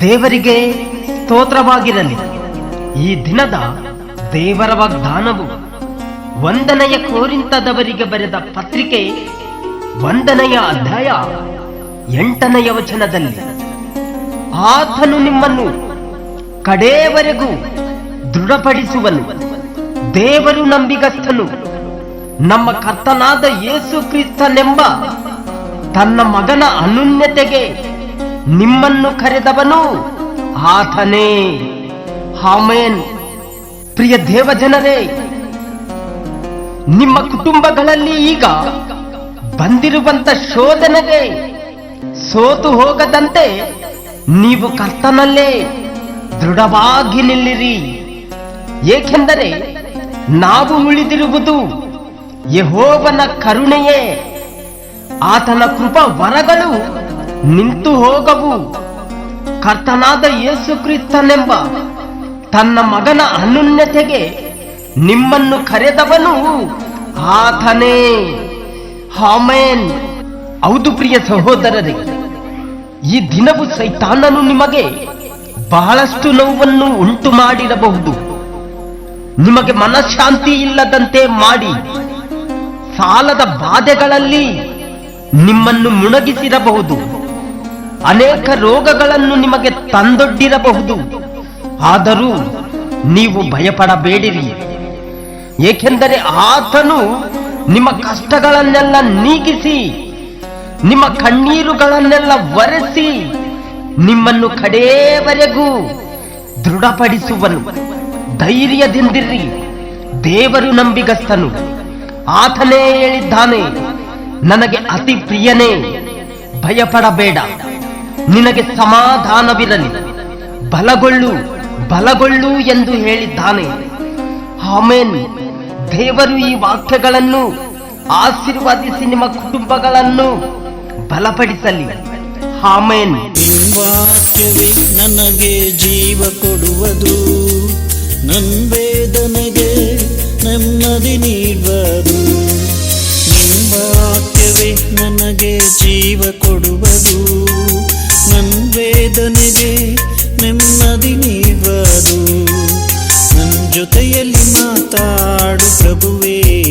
ದೇವರಿಗೆ ಸ್ತೋತ್ರವಾಗಿರಲಿ. ಈ ದಿನದ ದೇವರ ವಾಗ್ದಾನವು ವಂದನೆಯ ಕೋರಿಂತದವರಿಗೆ ಬರೆದ ಪತ್ರಿಕೆ ವಂದನೆಯ ಅಧ್ಯಾಯ ಎಂಟನೆಯ ವಚನದಲ್ಲಿ, ಆತನು ನಿಮ್ಮನ್ನು ಕಡೆಯವರೆಗೂ ದೃಢಪಡಿಸುವನು, ದೇವರು ನಂಬಿಗಸ್ತನು. ನಮ್ಮ ಕರ್ತನಾದ ಯೇಸು ಕ್ರಿಸ್ತನೆಂಬ ತನ್ನ ಮಗನ ಅನುನ್ಯತೆಗೆ ನಿಮ್ಮನ್ನು ಕರೆದವನು ಆತನೇ. ಹಾಮೇನ್ ಪ್ರಿಯ ದೇವಜನರೇ, ನಿಮ್ಮ ಕುಟುಂಬಗಳಲ್ಲಿ ಈಗ ಬಂದಿರುವಂತ ಶೋಧನೆಗೆ ಸೋತು ಹೋಗದಂತೆ ನೀವು ಕರ್ತನಲ್ಲೇ ದೃಢವಾಗಿ ನಿಲ್ಲಿರಿ. ಏಕೆಂದರೆ ನಾವು ಉಳಿದಿರುವುದು ಯಹೋವನ ಕರುಣೆಯೇ, ಆತನ ಕೃಪ ವರಗಳು ನಿಂತು ಹೋಗವು. ಕರ್ತನಾದ ಯೇಸು ಕ್ರಿಸ್ತನೆಂಬ ತನ್ನ ಮಗನ ಅನುನ್ಯತೆಗೆ ನಿಮ್ಮನ್ನು ಕರೆದವನು ಆತನೇ. ಹಾಮೇನ್ ಹೌದು ಪ್ರಿಯ ಸಹೋದರರೇ, ಈ ದಿನವು ಸೈತಾನನು ನಿಮಗೆ ಬಹಳಷ್ಟು ನೋವನ್ನು ಉಂಟು ಮಾಡಿರಬಹುದು ನಿಮಗೆ ಮನಃಶಾಂತಿ ಇಲ್ಲದಂತೆ ಮಾಡಿ ಸಾಲದ ಬಾಧೆಗಳಲ್ಲಿ ನಿಮ್ಮನ್ನು ಮುಣಗಿಸಿರಬಹುದು. ಅನೇಕ ರೋಗಗಳನ್ನು ನಿಮಗೆ ತಂದೊಡ್ಡಿರಬಹುದು. ಆದರೂ ನೀವು ಭಯಪಡಬೇಡಿರಿ. ಏಕೆಂದರೆ ಆತನು ನಿಮ್ಮ ಕಷ್ಟಗಳನ್ನೆಲ್ಲ ನೀಗಿಸಿ, ನಿಮ್ಮ ಕಣ್ಣೀರುಗಳನ್ನೆಲ್ಲ ಒರೆಸಿ ನಿಮ್ಮನ್ನು ಕಡೇವರೆಗೂ ದೃಢಪಡಿಸುವನು. ಧೈರ್ಯದಿಂದಿರಿ. ದೇವರು ನಂಬಿಗಸ್ತನು. ಆತನೇ ಹೇಳಿದ್ದಾನೆ, ನನಗೆ ಅತಿ ಪ್ರಿಯನೇ, ಭಯಪಡಬೇಡ, ನಿನಗೆ ಸಮಾಧಾನವಿರಲಿ, ಬಲಗೊಳ್ಳು ಬಲಗೊಳ್ಳು ಎಂದು ಹೇಳಿದ್ದಾನೆ. ಆಮೇನ್. ದೇವರು ಈ ವಾಕ್ಯಗಳನ್ನು ಆಶೀರ್ವಾದಿಸಿ ನಿಮ್ಮ ಕುಟುಂಬಗಳನ್ನು ಬಲಪಡಿಸಲಿ. ಆಮೇನ್. ವಾಕ್ಯವೇ ನನಗೆ ಜೀವ ಕೊಡುವುದು. ನನ್ನ ವೇದನೆಗೆ ನೆಮ್ಮದಿ ವಾಕ್ಯವೇ ನನಗೆ ಜೀವ ಕೊಡುವುದು. ನನ್ನ ವೇದನೆಗೆ ನೆಮ್ಮದಿ ನೀವದು ನನ್ನ ಜೊತೆಯಲ್ಲಿ ಮಾತಾಡು ಪ್ರಭುವೇ.